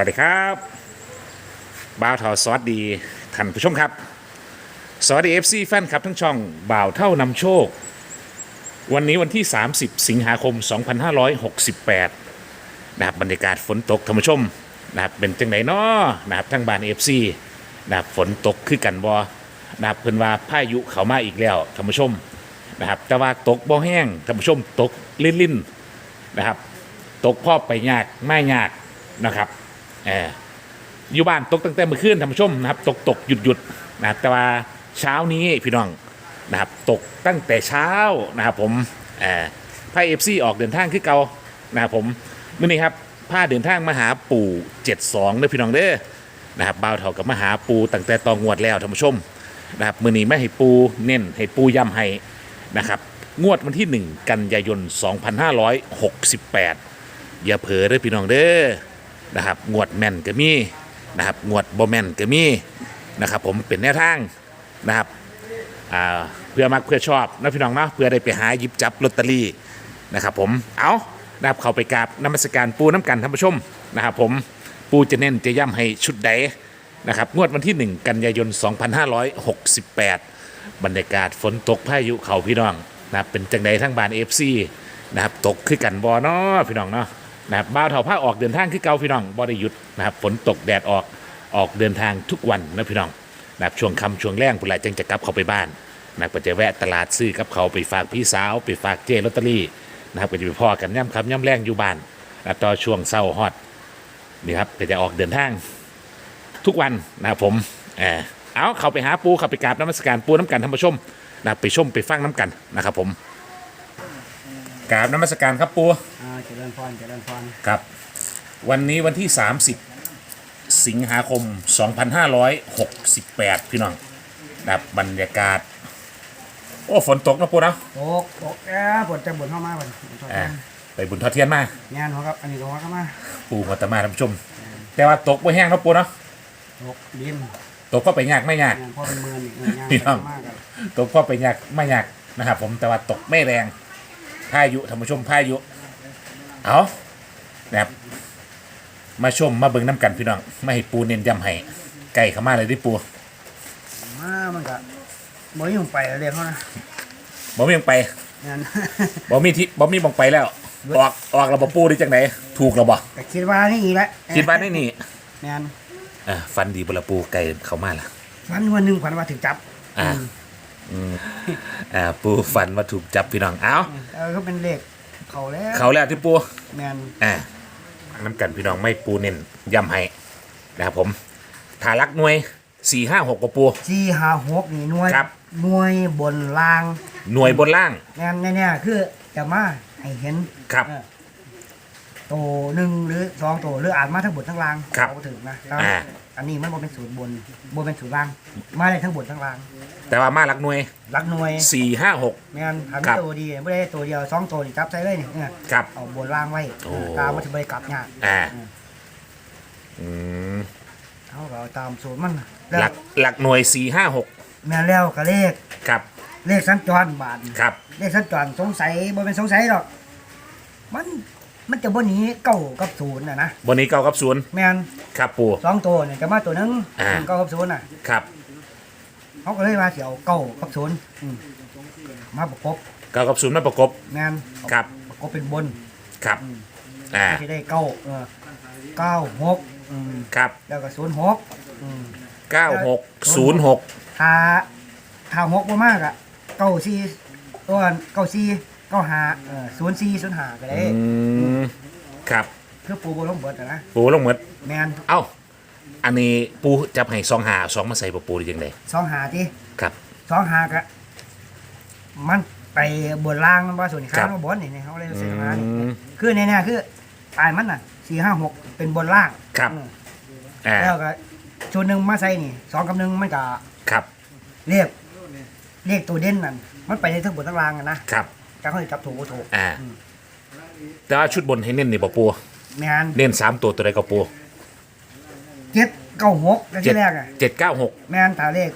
สวัสดีครับบ่าวทอสวัสดีท่านผู้ชมครับสวัสดี FC แฟนครับทั้งช่องบ่าวเท่านำโชค วันนี้วันที่ 30 สิงหาคม 2568นะครับบรรยากาศฝนตกท่านผู้ชมนะครับเป็นจังไหนนาะนะครับทั้งบ้าน FC นะครับฝนตกคือกันบอนะครับเพิ่นว่าพายุเข้ามาอีกแล้วท่านผู้ชมนะครับแต่ว่าตกบ่แห้งท่านผู้ชมตกลิ่นๆนะครับ ตกพ่อไปยากไม่ยากนะครับ เอออยู่บ้านตกตั้งแต่เมื่อคืนท่านผู้ชมนะครับ ตกตกหยุดหยุดนะครับแต่ว่าเช้านี้พี่น้องนะครับตกตั้งแต่เช้านะครับผมเออพาเอฟซีออกเดินทางขึ้นเก่านะครับผมมื่อนี้ครับพาเดินทางมาหาปู่72เด้อพี่น้องเด้อนะครับบ่าวเท่ากับมาหาปูตั้งแต่ตองวดแล้วท่านผู้ชมนะครับมื่อนี้ไม่ให้ปูเน้นให้ปูย้ำให้นะครับงวดวันที่ 1 กันยายน 2568 อย่าเผลอเด้อพี่น้องเด้อ นะครับงวดแม่นก็มีนะครับงวดบ่แม่นก็มีนะครับผมเป็นแนวทางนะครับอ่าเพื่อมักเพื่อชอบนะพี่น้องเนาะเพื่อได้ไปหาหยิบจับลอตเตอรี่นะครับผมเอานะครับเข้าไปกราบนมัสการปูน้ำกันท่านผู้ชมนะครับผมปูจะเน้นจะย่ำให้ชุดใดนะครับงวดวันที่ 1 กันยายน 2568 บรรยากาศฝนตกพายุเขาพี่น้องนะครับเป็นจังใดทั้งบานเอฟซีนะครับตกคือกันบอเนาะพี่น้องเนาะ นะครับบ้าวเถาผ้าออกเดินทางคือเก่าพี่น้องบ่ได้หยุดนะครับฝนตกแดดออกออกเดินทางทุกวันนะพี่น้องนะครับช่วงค่ำช่วงแรงผู้หลายจึงจะกลับเข้าไปบ้านนะครับก็จะแวะตลาดซื้อกับเขาไปฝากพี่สาว ไปฝากเจลอตเตอรี่นะครับก็จะไปพ่อกันย่ำคำย่ำแรงอยู่บ้านแล้วต่อช่วงเศร้าฮอดนี่ครับก็จะออกเดินทางทุกวันนะครับผมเออเอาเขาไปหาปูเขาไปกราบน้ำมศการปูน้ำกันท่านผู้ชมนะไปชมไปฟังน้ำกันนะครับผม กราบน้ำมศการครับปูอ่าเจริญพรเจริญพรครับ วันนี้วันที่ 30 สิงหาคม 2568 พี่น้องนะครับบรรยากาศ โอ้ฝนตกนะปูนะโตกโตกแอบปวดจะบุญเข้ามาบ่นเออไปบุญทอดเทียนมางานของครับอันนี้ของเข้ามาปูหัวตะมาท่านผู้ชม แต่ว่าตกไม่แห้งนะปูเนาะโตกดินตกก็ไปยากไม่ยาก งานพ่อเป็นเมืองอีกงานพี่น้องมากครับ ตกก็ไปยากไม่ยากนะครับผมแต่ว่าตกไม่แรง พายุท่านผู้ชมพายุ เอานะครับมาชมมาเบิ่งน้ำกันพี่น้องไม่ให้ปูเน้นย้ำให้ไก่เข้ามาเลยดิปูมามันก็บ่ยุ่งไปเรียกเขานะบ่มีบังไปงานบ่มีที่บ่มีบังไปแล้ว ออกออกระบบปูได้จังไหนถูกระบ่แต่คิดว่านี่อีกแล้วคิดว่าได้นี่งานอ่าฟันดีบละปูไก่เข้ามาล่ะวันวันหนึ่งฝันว่าถึงจับอ่า อ่าปูฟันว่าถูกจับพี่น้อง เอาเออก็เป็นเลขเขาแล้วเขาแล้วที่ปูแมนอ่าน้ำกันพี่น้องไม่ปูเน้นย้ำให้นะครับผมถารักหน่วยสี่ห้าหกกว่าปู สี่ห้าหกนี่หน่วยครับ หน่วยบนล่างหน่วยบนล่างงานเนี่ยๆคือจะมาให้เห็นครับ เออ โตหนึ่งหรือสองโตหรืออาจมาทั้งบนทั้งล่างครับ เอาถึงนะอ่า อันนี้มันบ่เป็นศูนย์บนบ่เป็นศูนย์ล่าง มาได้ทั้งบนทั้งล่างแต่ว่ามารักหน่วยรักหน่วยสี่ห้าหกแม่นทำครับตัวดีไม่ได้ตัวเดียวสองตัวนี่จับใส่เลยนี่เนี่ยครับ เอาบนล่างไว้โอ้ ตามมันจะไปกลับยากอ่า อืมเอาก็เอาตามสูตรมันหลักหลักหน่วยสี่ห้าหกแม่นแล้วก็เลขครับเลขสัญจรบาท ครับ เลขสัญจรสงสัยบ่เป็นสงสัยหรอก มัน มันจะบ่หนีเก้ากับศูนย์น่ะนะวันนี้เก้ากับศูนย์แม่นครับปู สองตัวเนี่ยจะมาตัวหนึงอ่า เก้ากับศูนย์น่ะครับเขาก็เลยมาเสียวเก้ากับศูนย์อืมมาประกบเก้ากับศูนย์มาประกบ แม่นครับ ประกบเป็นบนครับ อ่าที่ได้เก้าเออเก้าหกอืมครับแล้วก็ศูนย์หกอืม เก้าหกศูนย์หกถ้าถ้าหกบ่มากอะเก้าสี่ตัวเก้าสี่ เก้าห้าเออศูนย์สี่ศูนย์ห้าก็ได้อืมครับ คือปูบลงเบิดอะนะปูลงหมด แมนเอ้า อันนี้ปูจับให้สองหาสองมาใส่ปะปูได้ยังไงสองหาที่ครับ สองหากะมันไปบนล่างมันว่าส่วนนี้ครัข้าบ งมาบนนี่เขาเลยเสียมานี่อืมคือในเนี่ยคือตายมันน่ะสี่ห้าหกเป็นบนล่างครับ อืมอ่าแล้วก็ชุดหนึ่งมาใส่นี่สองกับหนึ่งมันก็ครับเรียกเรียกตัวเด่นนั่นมันไปในทั้งบนทั้งล่างอะนะครับ จะเขาจะจับถูกบ่ถูกอ่าแต่ว่าชุดบนให้เน้นนี่ปะปูแมนเน้นสามตัวตัวใดก็ปูเจ็ดเก้าหกแล้วเจ็ดที่แรกอะ เจ็ดเก้าหกแมนถ้าเลข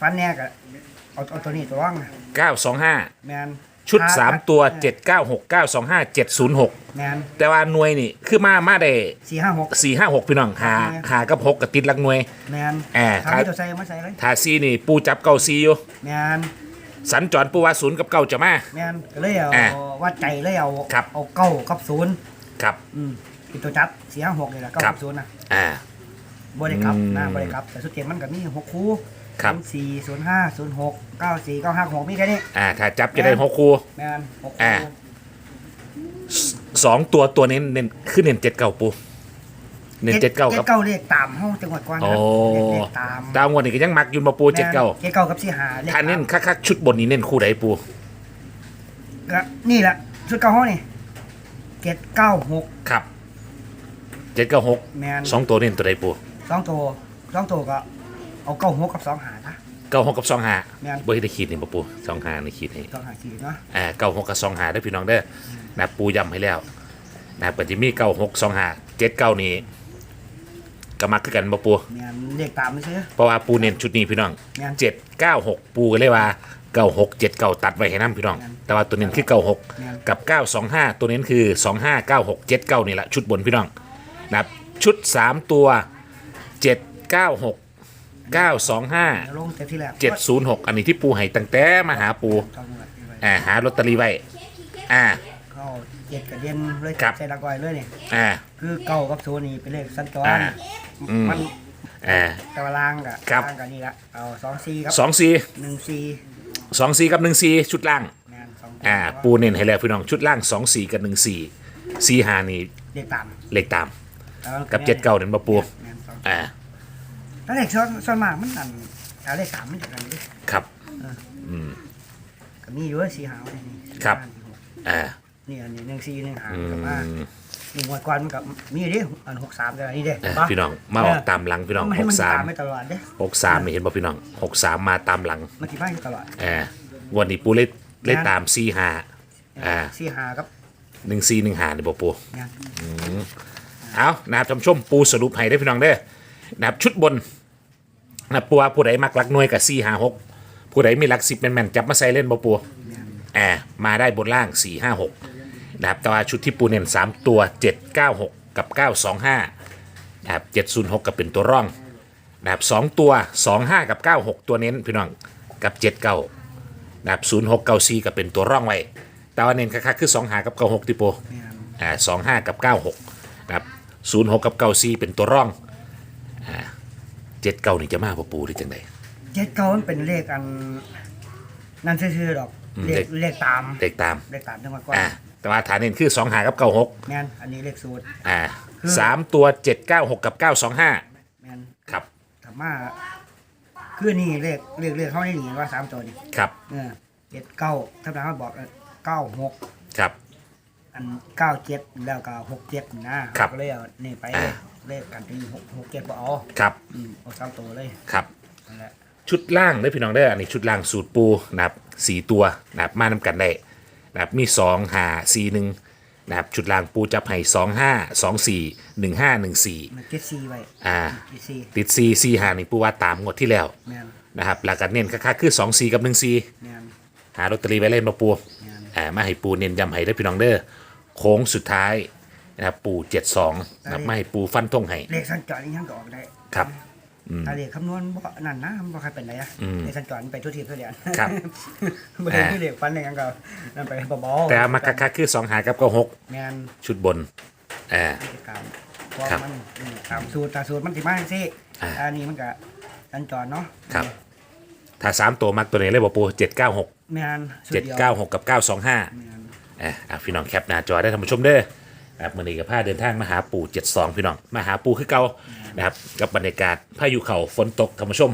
ฟันแนกอะเอาเอาตัวนี้ตัวร่องน่ะเก้าสองห้าแมนชุดหาสามตัวเออเจ็ดเก้าหกเก้าสองห้าเจ็ดศูนย์หกแมนแต่ว่าหน่วยนี่คือมามาได้สี่ห้าหกสี่ห้าหกพี่น้องหาแม่นหากับหกกับติดหลักหน่วย แมนแอบทำให้ตัวใส่มาใส่เลย ทาซีนี่ปูจับเก้าซีอยู่แมน สัญจรปูว่าศูนย์กับเก้าจะมา แมนก็เลยเอาอ่าวัดใจเลยเอาครับ เอาเก้ากับศูนย์ครับ อืมเป็นตัวจับสี่ห้าหกนี่แหละเก้าครับกับศูนย์นะอ่า บริกรับอืมนะบริกรับ แต่สุดเกมมันก็มีหกคู่ครับ ศูนย์สี่ศูนย์ห้าศูนย์หกเก้าสี่เก้าห้าหกมีแค่นี้อ่าถ้าจับจะได้หกคู่ แมนหกอ่า คู่สองตัวตัวเน้นเน้นขึ้นเน้นเจ็ดเก้าปู เน้นเจ็ดเก้าเจ็ครับดเก้าเรียกตามห้องจังหวัดกว้างโอ้นะเรียกตามดาวงวดนี่ก็ยังมักอยุนมาปูเจ็ดเก้าเจ็ดเก้ากับสี่หารียกถ้าเน้นตมคักๆชุดบนนี้เน้นคู่ไหนปูก็นี่แหละชุดเก้าห้องนี่เจ็ดเก้าหกครับเจ็ดเก้าหกแมนสองตัวเน้นตัวใดปูสองตัวสองตัวก็เอาเก้าหกกับสองหานะ เก้าหกกับสองหาแม่น บ่ได้ขีดนี่ปะปูสองหาในขีดให้ สองหาสี่เนาะอ่าเก้าหกกับสองหาได้อพี่น้องเด้อนะปูย้ำให้แล้วนะปัจจิมีเก้าหกสองหาเจ็ดเก้านี่ ก็มักคือกันปะปูแมนเรียกตามไม่ใช่เพราะว่าปูเน้นชุดนี้พี่น้องแม่น เจ็ดเก้าหกปูก็เลยว่าเก้าหกเจ็ดเก้าตัดไว้ให้น้ำพี่น้องแม่นแต่ว่าตัวเน้นคือเก้าหกแม่นกับเก้าสองห้าตัวเน้นคือสองห้าเก้าหกเจ็ดเก้านี่แหละชุดบนพี่น้องนะครับชุดสามตัวเจ็ดเก้าหกเก้าสองห้าเดี๋ยวลงเต็มที่แล้วเจ็ดศูนย์หกอันนี้ที่ปูให้ตั้งแต่มาหาปู ต้องแบบนี้ไว้อ่าหาลอตเตอรี่ไว้ อ่า เข้าเจ็ดกับเด่นเลยครับ ใส่ละก้อยเลยนี่อ่า คือเก้ากับศูนย์นี่เป็นเลขสั้นจรอ่าอืม มันอ่า ตะวันล่างกับครับ ล่างกับนี่ละเอาสองสี่ครับสองสี่หนึ่งสี่สองสี่กับหนึ่งสี่ชุดล่าง แมนสองอ่า ปูเน้นให้แล้วพี่น้องชุดล่างสองสี่กับหนึ่งสี่สี่หานี่เรียกตามเลขตามแล้วกับเจ็ดเก้าเด่นมาปูแม่นสองอ่า แล้วเลขส่วนส่วนมากมันนั่นถ้าเลขสามมันจะกันดิครับ ก็มีอยู่สี่หาวนี่นี่ครับ อ่า นี่อันนี้หนึ่งสี่หนึ่งหาอืกับมามนี่งวดก่อนมันกับมีอยู่ดิอันหกสามแต่อันนี้เด้อ่าปะพี่น้องมาออกตามหลังพี่น้องมันหให้กมันสามตามไม่ตลอดเด้หกสามนี่เห็นป่ะพี่น้องหกสามมาตามหลังมันที่บ้านอยู่ตลอดอ่าวันนี้ปูเล่นเล่นตามสี่หาอ่าสี่หาครับหนึ่งสี่หนึ่งหาเนี่ยบ่ปูเนี่ยเอานะครับท่านผู้ชมปูสรุปให้ได้อพี่น้องเด้อนะครับชุดบนนะครับปูว่าผู้ใดมักหลักหน่วยกับสี่ห้าหกผู้ใดมีหลักสิบแม่นๆจับมาใส่เล่นบ่ปูเนี่ยอ่ามาได้บนล่างสี่ห้าหก นะครับแต่ว่าชุดที่ปูเน้นสามตัวเจ็ดเก้าหกกับเก้าสองห้านะครับเจ็ดศูนย์หกกับเป็นตัวร่องนะครับสองตัวสองห้ากับเก้าหกตัวเน้นพี่น้องกับเจ็ดเก้านะครับศูนย์หกเก้าสี่กับเป็นตัวร่องไว้ แต่ว่าเน้นคักๆคือสองหากับเก้าหกที่ปูเนี่ยอ่าสองห้ากับเก้าหกนะครับศูนย์หกกับเก้าสี่เป็นตัวร่องอ่าเจ็ดเก้านี่จะมาปะปูหรือจังไดเจ็ดเก้ามันเป็นเลขอัน นั่นซื่อๆดอกอืมเลขเลขเลขตาม เลขตาม เลขตามจังหวัดก่อน อ่า แต่ว่าฐานเน้นคือสองหากับเก้าหกแม่นอันนี้เลขสูตรอ่าคือสามตัวเจ็ดเก้าหกกับเก้าสองห้าแม่นครับธรรมาคือนี่เลขเลขเลขเขาได้หนีว่าสามตัวนี่ครับเออเจ็ดเก้าถ้าเราบอกเก้าหกครับ อันเก้าเจ็ดแล้วก็หกเจ็ดนะครับก็เลยเอานี่ไปอ่า เลขกันที่หกหกเจ็ดบ่เอาครับอืมเอาสามตัวเลยครับ นั่นแหละชุดล่างได้อพี่น้องได้ออันนี้ชุดล่างสูตรปูนะครับสี่ตัวนะครับมานำกันได้ นะครับมีสองหาสี่หนึ่งนะครับชุดล่างปูจับให้สองห้าสองสี่หนึ่งห้าหนึ่งสี่มันเจ็ดซีไว้อ่า เจ็ดซีติดซีซีหานี่ปูว่าตามงวดที่แล้วแม่นนะครับหลักการเน้นค่าคือ2 4กับ1 4แม่นหาลอตเตอรี่ไว้เล่นมาปูแม่นอ่ามาให้ปูเน้นย้ำให้ได้อพี่น้องเด้อโค้งสุดท้ายนะครับปู72นะครับมาให้ปูฟันธงให้ เลขสัญจรนี่ยังก็ออกได้ครับอืม ถ้าเลขคำนวณบ่นั่นนะมันบ่ใครเป็นไรอะอืมเลขสัญจรไปทั่วทิศทั่วแดนครับบ่ได้ที่เลขฟันเลขหยังก็นั่นไปเบาๆแต่มาคักๆคือ2หากับก็แม่น6ชุดบนอ่า กิจกรรมเพราะครับมันอืมตามสูตรตามสูตรมันสิมาจังซี่อ่า อันนี้มันก็สัญจรเนาะครับ ถ้า3ตัวมักตัวไหนเลยบ่ปู796แม่นสูตรเดียว796กับ925แม่น อะอะพี่น้องแคปหน้าจอได้ท่านผู้ชมเด้อนะครับมื่อนี้กับผ้าเดินทางมาหาปู่72 พี่น้องมาหาปู่คือเก่า นะครับกับบรรยากาศพายุเขาฝนตกท่านผู้ชม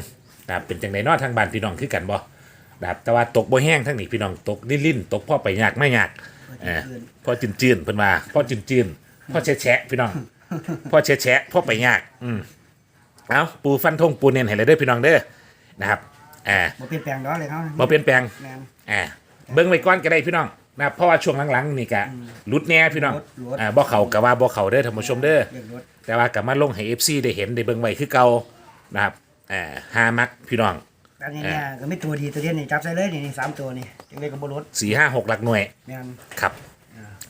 นะครับเป็นจังไดเนอทางบ้านพี่น้องคือกันบ่นะครับแต่ว่าตกบ่แห้งทั้งนี้พี่น้องตกลิ่นๆตกพ่อไปยากไม่ยากอ่าพ่อจืนๆเพิ่นว่าพ่อจืนๆพ่อแฉะๆพี่น้องพ่อแฉะๆพ่อไปยากอืมเอาปูฟันธงปูเน้นให้เลยเด้อพี่น้องเด้อนะครับอ่าบ่เปลี่ยนแปลงดอกเลยเขาบ่เปลี่ยนแปลงแม่นอ่าเบิ้งไว้ก่อนก็ได้พี่น้อง นะเพราะว่าช่วงหลังๆนี่กะรุดแน่พี่น้องรุดรุด อ่าบ่เขากะว่าบ่เขาเด้อท่านผู้ชมเด้อเรียกรถแต่ว่ากะมาลงให้ FC ได้เห็นได้เบิ่งไว้คือเก่านะครับอ่าหามักพี่น้อง อันนี้เนี่ยก็ไม่ตัวดีตัวเดียวนี่จับใส่เลยนี่นี่สามตัวนี่จังเลยกับบรถสี่ห้าหกหลักหน่วย แม่นครับ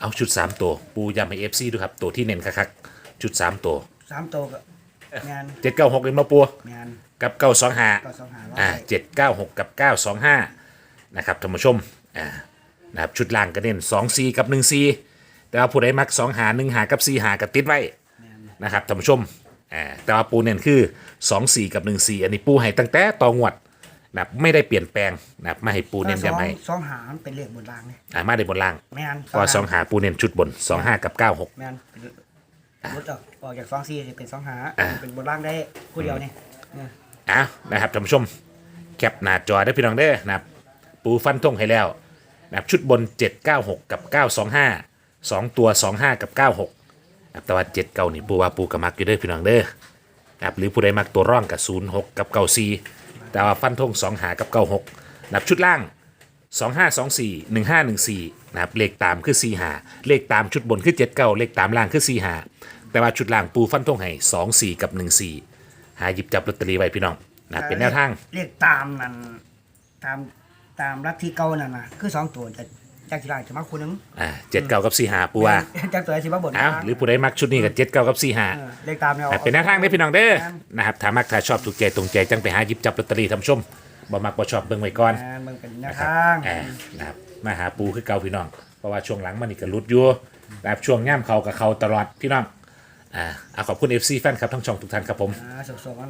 เอาชุดสามตัว ปูย้ำให้เอฟซีดูครับ ตัวที่เน้นคักๆชุดสามตัวสามตัวก็แม่นเจ็ดเก้าหกเล่นมาปูแม่น กับเก้าสองห้าก็สองหาร้อย อ่าเจ็ดเก้าหกกับเก้าสองห้านะครับท่านผู้ชมอ่า นะครับชุดล่างก็เน้นสองซีกับหนึ่งซีแต่ว่าผู้ใดมักสองหาหนึ่งหากับซีหากับติดไว้แม่นนะครับท่านผู้ชมอ่าแต่ว่าปูเน้นคือสองสี่กับหนึ่งสี่อันนี้ปูให้ตั้งแต่ตองวดนะครับไม่ได้เปลี่ยนแปลงนะครับไม่ให้ปูเน้นสองย้ำให้สองหามันเป็นเลขบนรางนี่อ่ามาได้บนล่างแม่นเพราะว่าสองหาปูเน้นชุดบนสองห้ากับเก้าหกแม่นเป็นรถออกออกจากสองสี่เป็นสองหาอ่าเป็นบนรางได้คู่เดียวนี่เนี่ยอะนะครับท่านผู้ชมแคปหน้าจอได้พี่น้องเด้อนะครับปูฟันทงให้แล้ว นะครับชุดบน 796 กับ 925 2 ตัว 25 กับ 96นะครับแต่ว่า7เก้านี่ปูว่าปูกับมักอยู่เด้อพี่น้องเด้อนะครับหรือผู้ใดมักตัวร่องกับ 06 กับ 94 แต่ว่าฟันทง2หากับ 96นะครับชุดล่าง 2524 1514นะครับเลขตามคือ4หาเลขตามชุดบนคือ7เก้าเลขตามล่างคือ4หาแต่ว่าชุดล่างปูฟันทงให้24 กับ 14 หาหยิบจับลอตเตอรี่ไว้พี่น้องนะเป็นแนวทางเลขตามนั่นตาม ตามรัฐที่เก่านั่นนะคือสองตัวจะจากที่ไรจะมาคู่หนึงอ่าเจ็ดเก้ากับสี่หาปูว่าจากตัวที่มาบนอ้าวหรือผู้ใดมักชุดนี้กับเจ็ดเก้ากับสี่หาเออเลขตามเนี่ยเป็นแนวทางได้อพี่น้องเด้อครับ นะครับถ้ามักถ้าชอบถูกใจตรงใจจังไปหาหยิบจับลอตเตอรี่ทำชมบ่มักบ่ชอบเบิ่งไว้ก่อนอ่ามึงเป็นแนวนะครับทางอ่านะครับมาหาปูคือเก่าพี่น้อง เพราะว่าช่วงหลังมันนี่ก็รุดอยู่นะครับช่วงย่ำเขากับเขาตลอดพี่น้องอ่าเอาขอบคุณ FC แฟนครับทั้งช่องทุกท่านครับผมอ่าสุขๆมั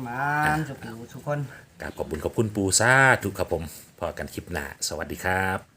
นๆสุขๆทุกคน กราบขอบคุณขอบคุณปูซาทุกครับผม พอกันคลิปหน้า สวัสดีครับ